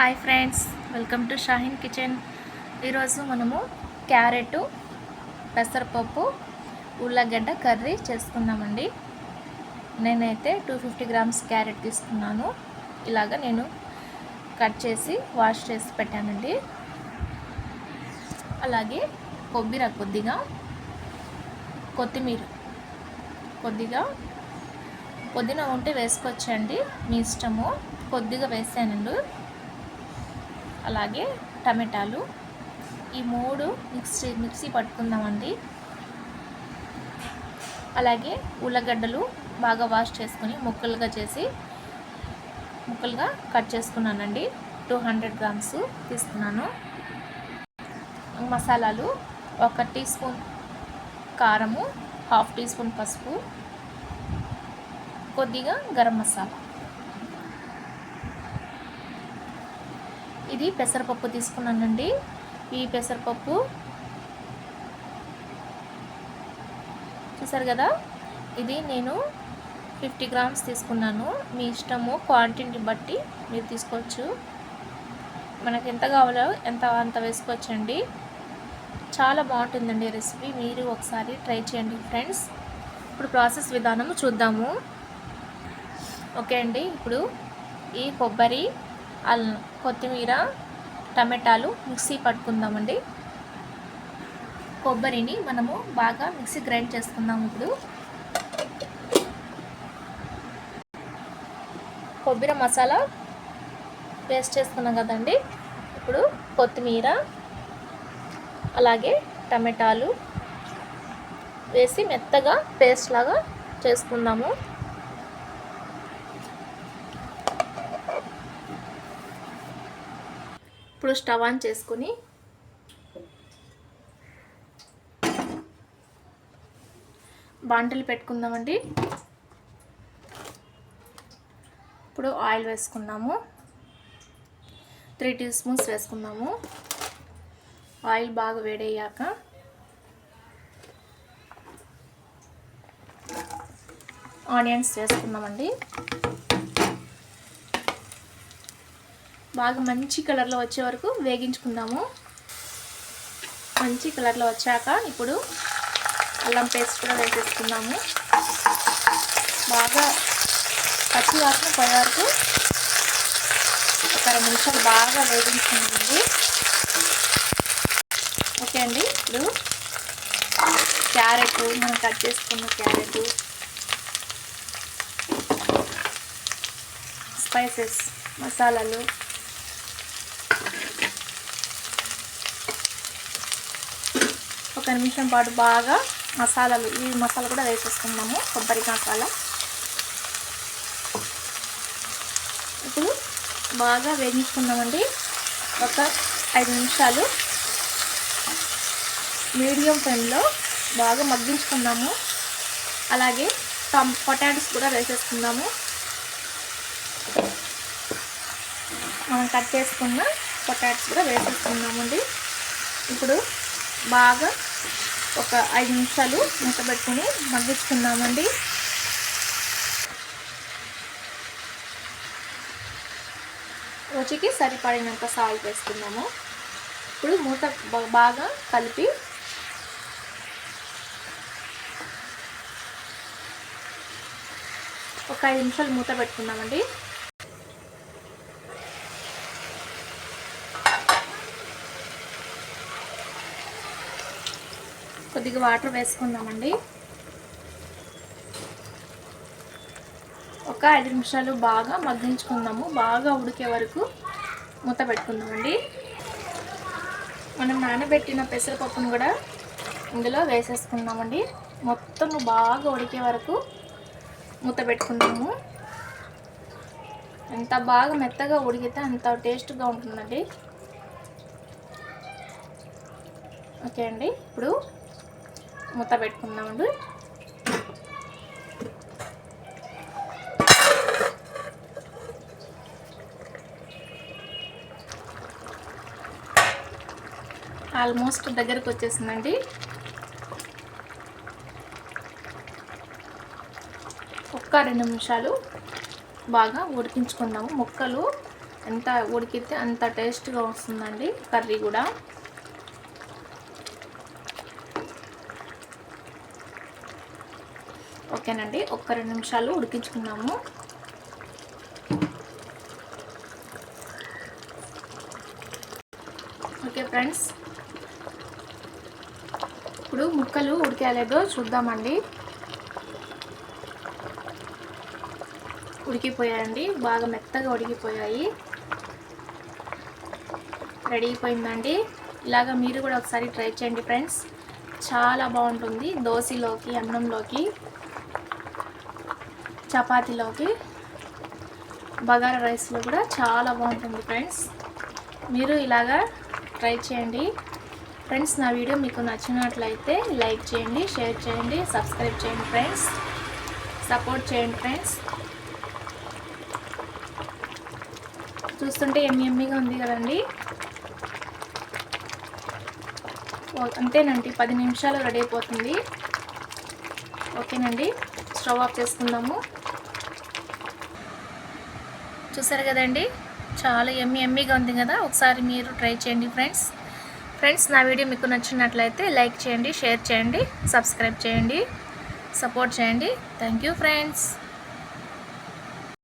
Hi friends welcome to Shaheen kitchen. ఈరోజు మనము carrot పెసరపప్పు ఉల్లగడ్డ కర్రీ చేసుకున్నామండి నేనైతే టూ ఫిఫ్టీ గ్రామ్స్ క్యారెట్ తీసుకున్నాను. ఇలాగ నేను కట్ చేసి వాష్ చేసి పెట్టానండి. అలాగే కొబ్బరి కొద్దిగా కొత్తిమీర కొద్దిగా పుదీనా ఉంటే వేసుకోవచ్చండి. మీ ఇష్టము. కొద్దిగా వేసానండి. అలాగే టమాటాలు. ఈ మూడు మిక్సీ మిక్సీ పట్టుకుందామండి. అలాగే ఉల్లగడ్డలు బాగా వాష్ చేసుకుని ముక్కలుగా చేసి ముక్కలుగా కట్ చేసుకున్నానండి. టూ హండ్రెడ్ గ్రామ్స్ తీసుకున్నాను. మసాలాలు ఒక టీ స్పూన్ కారము హాఫ్ టీ స్పూన్ పసుపు కొద్దిగా గరం మసాలా. ఇది పెసరపప్పు తీసుకున్నానండి. ఈ పెసరపప్పు చూసారు కదా? ఇది నేను ఫిఫ్టీ గ్రామ్స్ తీసుకున్నాను. మీ ఇష్టము క్వాంటిటీ బట్టి మీరు తీసుకోవచ్చు. మనకు ఎంత కావాలో ఎంత అంత వేసుకోవచ్చండి. చాలా బాగుంటుందండి రెసిపీ. మీరు ఒకసారి ట్రై చేయండి ఫ్రెండ్స్. ఇప్పుడు ప్రాసెస్ విధానము చూద్దాము. ఓకే అండి. ఇప్పుడు ఈ కొబ్బరి అల్లం కొత్తిమీర టమాటాలు మిక్సీ పట్టుకుందామండి. కొబ్బరిని మనము బాగా మిక్సీ గ్రైండ్ చేసుకుందాం ఇప్పుడు. కొబ్బరి మసాలా పేస్ట్ చేసుకున్నాం కదండి. ఇప్పుడు కొత్తిమీర అలాగే టమాటాలు వేసి మెత్తగా పేస్ట్ లాగా చేసుకుందాము. ఇప్పుడు స్టవ్ ఆన్ చేసుకొని బాంటలు పెట్టుకుందామండి. ఇప్పుడు ఆయిల్ వేసుకున్నాము. త్రీ టీ స్పూన్స్ వేసుకున్నాము. ఆయిల్ బాగా వేడయ్యాక ఆనియన్స్ వేసుకుందామండి. బాగా మంచి కలర్లో వచ్చే వరకు వేగించుకుందాము. మంచి కలర్లో వచ్చాక ఇప్పుడు అల్లం పేస్ట్ కూడా వేసేసుకుందాము. బాగా పచ్చి వాసన పోయే వరకు ఒక రెండు నిమిషాలు బాగా వేగించుకుందండి ఓకే అండి ఇప్పుడు క్యారెట్ మనం కట్ చేసుకున్న క్యారెట్ స్పైసెస్ మసాలాలు ఒక నిమిషం పాటు బాగా మసాలాలు ఈ మసాలా కూడా వేసేసుకున్నాము కొబ్బరి మసాలా. ఇప్పుడు బాగా వేయించుకున్నామండి ఒక ఐదు నిమిషాలు. మీడియం ఫ్లేమ్లో బాగా మగ్గించుకున్నాము అలాగే టమ్ పొటాటోస్ కూడా వేసేసుకుందాము. మనం కట్ చేసుకున్న పొటాటోస్ కూడా వేసేసుకున్నామండి ఇప్పుడు బాగా ఒక ఐదు నిమిషాలు మూత మగ్గించుకుందామండి. రుచికి సరిపడినంత సాల్ట్ వేసుకుందాము. ఇప్పుడు మూత బాగా కలిపి ఒక ఐదు నిమిషాలు మూత పెట్టుకుందామండి కొద్దిగా వాటర్ వేసుకుందామండి. ఒక ఐదు నిమిషాలు బాగా మగ్గించుకుందాము. బాగా ఉడికే వరకు మూత పెట్టుకుందామండి. మనం నానబెట్టిన పెసరపప్పును కూడా ఇందులో వేసేసుకుందామండి. మొత్తం బాగా ఉడికే వరకు మూత పెట్టుకుందాము. ఎంత బాగా మెత్తగా ఉడికితే అంత టేస్ట్గా ఉంటుందండి. ఓకే అండి. ఇప్పుడు మూత పెట్టుకుందామండి. ఆల్మోస్ట్ దగ్గరకు వచ్చేసిందండి. ఒక్క రెండు నిమిషాలు బాగా ఉడికించుకుందాము. ముక్కలు ఎంత ఉడికితే అంత టేస్ట్గా వస్తుందండి కర్రీ కూడా. ఓకేనండి ఒక్క రెండు నిమిషాలు ఉడికించుకున్నాము ఓకే ఫ్రెండ్స్ ఇప్పుడు ముక్కలు ఉడికేలేదో చూద్దామండి. ఉడికిపోయాయండి బాగా మెత్తగా ఉడికిపోయాయి. రెడీ అయిపోయిందండి. ఇలాగ మీరు కూడా ఒకసారి ట్రై చేయండి ఫ్రెండ్స్. చాలా బాగుంటుంది దోశలోకి అన్నంలోకి. చపాతీలోకి బగారా రైస్లో కూడా చాలా బాగుంటుంది ఫ్రెండ్స్. మీరు ఇలాగా ట్రై చేయండి. ఫ్రెండ్స్ నా వీడియో మీకు నచ్చినట్లయితే లైక్ చేయండి షేర్ చేయండి సబ్స్క్రైబ్ చేయండి ఫ్రెండ్స్. సపోర్ట్ చేయండి ఫ్రెండ్స్. చూస్తుంటే ఎమ్మి ఎమ్మిగా ఉంది కదండి. అంతేనండి పది నిమిషాలు రెడీ అయిపోతుంది. ఓకేనండి స్టవ్ ఆఫ్ చేసుకుందాము. చూసారు కదండి? చాలా ఎమ్మి ఎమ్మిగా ఉంది కదా? ఒకసారి మీరు ట్రై చేయండి ఫ్రెండ్స్. ఫ్రెండ్స్ నా వీడియో మీకు నచ్చినట్లయితే లైక్ చేయండి షేర్ చేయండి సబ్స్క్రైబ్ చేయండి సపోర్ట్ చేయండి. Thank you friends.